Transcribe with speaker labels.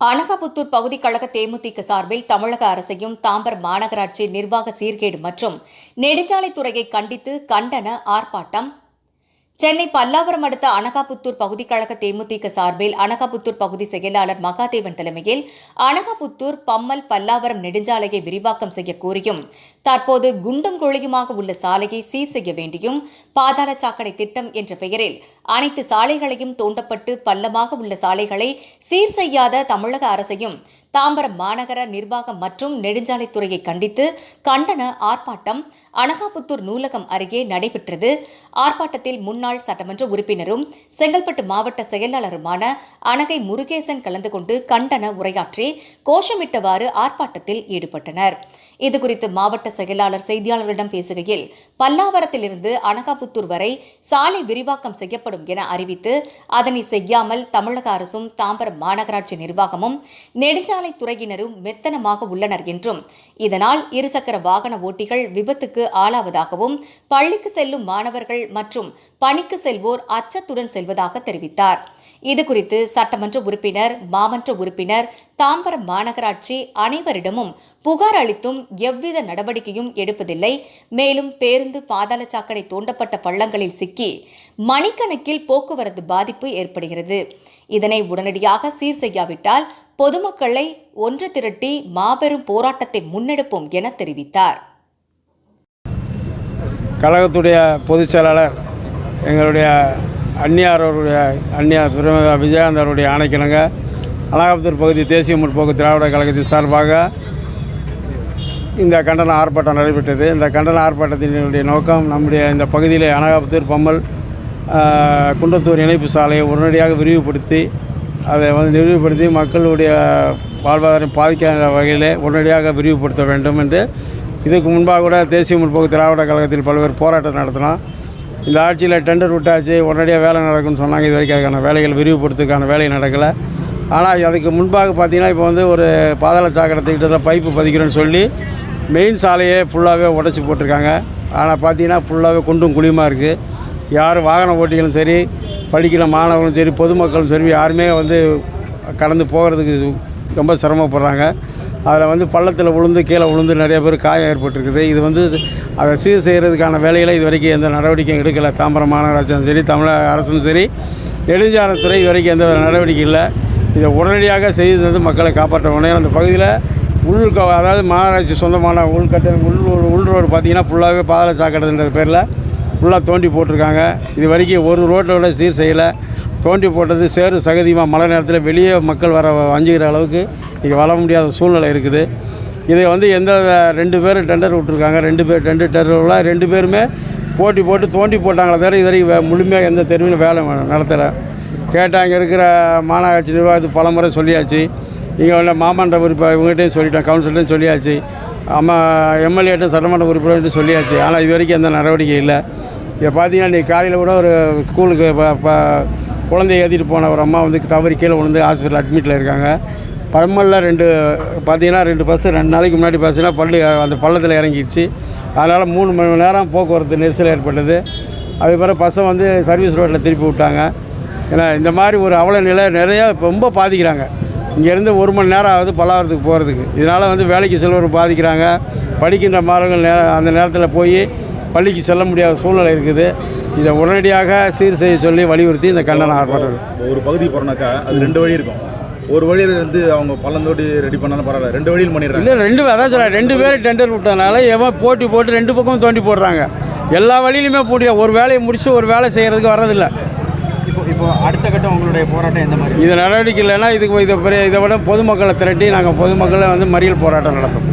Speaker 1: அனகபுத்தூர் பகுதி கழக தேமுதிக சார்பில் தமிழக அரசையும் தாம்பரம் மாநகராட்சி நிர்வாக சீர்கேடு மற்றும் நெடுஞ்சாலைத்துறையை கண்டித்து கண்டன ஆர்ப்பாட்டம் சென்னை பல்லாவரம் அடுத்த அனகாபுத்தூர் பகுதிக் கழக தேமுதிக சார்பில் அனகாபுத்தூர் பகுதி செயலாளர் மகாதேவன் தலைமையில் அனகாபுத்தூர் பம்மல் பல்லாவரம் நெடுஞ்சாலையை விரிவாக்கம் செய்ய கோரியும் தற்போது குண்டும் குழியுமாக உள்ள சாலையை சீர் செய்ய வேண்டியும் பாதாள சாக்கடை திட்டம் என்ற பெயரில் அனைத்து சாலைகளையும் தோண்டப்பட்டு பள்ளமாக உள்ள சாலைகளை சீர் செய்யாத தமிழக அரசையும் தாம்பரம் மாநகர நிர்வாகம் மற்றும் நெடுஞ்சாலைத்துறையை கண்டித்து கண்டன ஆர்ப்பாட்டம் அனகாபுத்தூர் நூலகம் அருகே நடைபெற்றது. ஆர்ப்பாட்டத்தில் முன்னாள் சட்டமன்ற உறுப்பினரும் செங்கல்பட்டு மாவட்ட செயலாளருமான அனகை முருகேசன் கலந்து கொண்டு கண்டன உரையாற்றி கோஷமிட்டவாறு ஆர்ப்பாட்டத்தில் ஈடுபட்டனர். இதுகுறித்து மாவட்ட செயலாளர் செய்தியாளர்களிடம் பேசுகையில் பல்லாவரத்திலிருந்து அனகாபுத்தூர் வரை சாலை விரிவாக்கம் செய்யப்படும் என அறிவித்து அதனை செய்யாமல் தமிழக அரசும் தாம்பரம் மாநகராட்சி நிர்வாகமும் நெடுஞ்சாலை துறையினரும் மெத்தனமாக உள்ளனர் என்றும். இதனால் இருசக்கர வாகன ஓட்டிகள் விபத்துக்கு ஆளாவதாகவும் பள்ளிக்கு செல்லும் மாணவர்கள் மற்றும் பணிக்கு செல்வோர் அச்சத்துடன் செல்வதாக தெரிவித்தார். இதுகுறித்து சட்டமன்ற உறுப்பினர் மாமன்ற உறுப்பினர் தாம்பரம் மாநகராட்சி அனைவரிடமும் புகார் அளித்தும் எவ்வித நடவடிக்கையும் எடுப்பதில்லை. மேலும் பேருந்து பாதாள சாக்கடை தோண்டப்பட்ட பள்ளங்களில் சிக்கி மணிக்கணக்கில் போக்குவரத்து பாதிப்பு ஏற்படுகிறது. இதனை உடனடியாக சீர் செய்யாவிட்டால் பொதுமக்களை ஒன்று திரட்டி மாபெரும் போராட்டத்தை முன்னெடுப்போம் என தெரிவித்தார்.
Speaker 2: கழகத்துடைய பொதுச் செயலாளர் எங்களுடைய அந்நியார் அவருடைய அந்நியார் பிரமதா விஜயகாந்த் அவருடைய ஆணைக்கிணங்க அலகாபுத்தூர் பகுதி தேசிய முற்போக்கு திராவிட கழகத்தின் சார்பாக இந்த கண்டன ஆர்ப்பாட்டம் நடைபெற்றது. இந்த கண்டன ஆர்ப்பாட்டத்தினுடைய நோக்கம் நம்முடைய இந்த பகுதியில் அனகாபுத்தூர் பம்மல் குன்றத்தூர் இணைப்பு சாலையை உடனடியாக விரிவுபடுத்தி அதை வந்து விரிவுபடுத்தி மக்களுடைய வாழ்வாதாரம் பாதிக்காத வகையில் உடனடியாக விரிவுபடுத்த வேண்டும் என்று இதுக்கு முன்பாக கூட தேசிய முற்போக்கு திராவிட கழகத்தில் பல்வேறு போராட்டம் நடத்தினோம். இந்த ஆட்சியில் டெண்டர் விட்டாச்சு உடனடியாக வேலை நடக்கும்னு சொன்னாங்க. இது வரைக்கும் அதுக்கான வேலைகள் விரிவுபடுத்துக்கான வேலை நடக்கலை. ஆனால் அதுக்கு முன்பாக பார்த்தீங்கன்னா இப்போ வந்து ஒரு பாதாள சாக்கடை திட்டத்தில் பைப்பு பதிக்கிறோன்னு சொல்லி மெயின் சாலையே ஃபுல்லாகவே உடச்சி போட்டிருக்காங்க. ஆனால் பார்த்தீங்கன்னா ஃபுல்லாகவே குண்டும் குழியுமாக இருக்குது யார் வாகன ஓட்டிகளும் சரி படிக்கிற மாணவர்களும் சரி பொதுமக்களும் சரி யாருமே வந்து கடந்து போகிறதுக்கு ரொம்ப சிரமப்படுறாங்க. அதில் வந்து பள்ளத்தில் விழுந்து கீழே விழுந்து நிறைய பேர் காயம் ஏற்பட்டிருக்குது. இது வந்து அதை சீர் செய்கிறதுக்கான வேலையில் இது வரைக்கும் எந்த நடவடிக்கையும் எடுக்கலை. தாம்பரம் மாநகராட்சியும் சரி தமிழக அரசும் சரி நெடுஞ்சாலைத்துறை இது வரைக்கும் எந்த நடவடிக்கை இல்லை. இதை உடனடியாக செய்து வந்து மக்களை காப்பாற்ற உடனே அந்த பகுதியில் உள் அதாவது மாநகராட்சி சொந்தமான உள்கட்ட உள் உள் ரோடு பார்த்திங்கன்னா ஃபுல்லாகவே பாதாள சாக்கடைன்ற பேரில் ஃபுல்லாக தோண்டி போட்டிருக்காங்க. இது வரைக்கும் ஒரு ரோட்டோட சீர் செய்யலை. தோண்டி போட்டது சேறு சகதியமாக மழை நேரத்தில் வெளியே மக்கள் வர அஞ்சுகிற அளவுக்கு இங்கே வர முடியாத சூழ்நிலை இருக்குது. இதை வந்து எந்த ரெண்டு பேரும் டெண்டர் விட்ருக்காங்க ரெண்டு பேர் ரெண்டு டெண்டர்லாம் ரெண்டு பேருமே போட்டி போட்டு தோண்டி போட்டாங்களே தவிர இது வரைக்கும் முழுமையாக எந்த தெருவிலும் வேலை நடத்தலை. கேட்டால் இங்கே இருக்கிற மாநகராட்சி நிர்வாகத்துக்கு பல முறை சொல்லியாச்சு. இங்கே உள்ள மாமன்ற உறுப்பினர் இவங்ககிட்டையும் சொல்லிட்டேன் கவுன்சிலர்ட்டையும் சொல்லியாச்சு. அம்மா எம்எல்ஏட்டும் சட்டமன்ற உறுப்பினர்கிட்டையும் சொல்லியாச்சு. ஆனால் இது வரைக்கும் எந்த நடவடிக்கை இல்லை. இதை பார்த்தீங்கன்னா இன்றைக்கி காலையில் கூட ஒரு ஸ்கூலுக்கு ப- குழந்தைய ஏற்றிட்டு போன ஒரு அம்மா வந்து தவறி கீழே விழுந்து ஹாஸ்பிட்டல் அட்மிட்டில் இருக்காங்க. பம்மலில் ரெண்டு பார்த்தீங்கன்னா ரெண்டு பஸ்ஸு ரெண்டு நாளைக்கு முன்னாடி பஸ்ஸுனா பள்ளி அந்த பள்ளத்தில் இறங்கிடுச்சு. அதனால் மூணு மணி நேரம் போக்குவரத்து நெரிசல் ஏற்பட்டது. அதுக்கப்புறம் பிறகு பஸ்ஸை வந்து சர்வீஸ் ரோட்டில் திருப்பி விட்டாங்க. ஏன்னா இந்த மாதிரி ஒரு அவல நிலை நிறையா ரொம்ப பாதிக்கிறாங்க. இங்கேருந்து ஒரு மணி நேரம் ஆகுது பல்லாவரத்துக்கு போகிறதுக்கு இதனால் வந்து வேலைக்கு செல்வர் பாதிக்கிறாங்க. படிக்கின்ற மாணவர்கள் நே அந்த நேரத்தில் போய் பள்ளிக்கு செல்ல முடியாத சூழ்நிலை இருக்குது. இதை உடனடியாக சீர் செய்ய சொல்லி வலியுறுத்தி இந்த கண்டனம் ஆர்ப்பாட்டம்.
Speaker 3: ஒரு பகுதி போகிறோம்னாக்கா அது ரெண்டு வழி இருக்கும். ஒரு வழியில் இருந்து அவங்க பள்ளந்தோட்டி ரெடி பண்ணாலும் பரவாயில்ல. ரெண்டு வழியில் பண்ணிடுறாங்க.
Speaker 2: இல்லை ரெண்டு அதான் சொல்ல ரெண்டு பேரும் டெண்டர் விட்டதுனால எவன் போட்டி போட்டு ரெண்டு பக்கமும் தோண்டி போடுறாங்க. எல்லா வழியிலுமே போட்டியா ஒரு வேலையை முடிச்சு ஒரு வேலை செய்கிறதுக்கு வர்றதில்ல.
Speaker 4: இப்போ இப்போ அடுத்த கட்டம் உங்களுடைய போராட்டம் எந்த மாதிரி?
Speaker 2: இது நடவடிக்கை இல்லைன்னா இதுக்கு இதை பெரிய இதை விட பொதுமக்களை திரட்டி நாங்கள் பொதுமக்களை வந்து மறியல் போராட்டம் நடத்தும்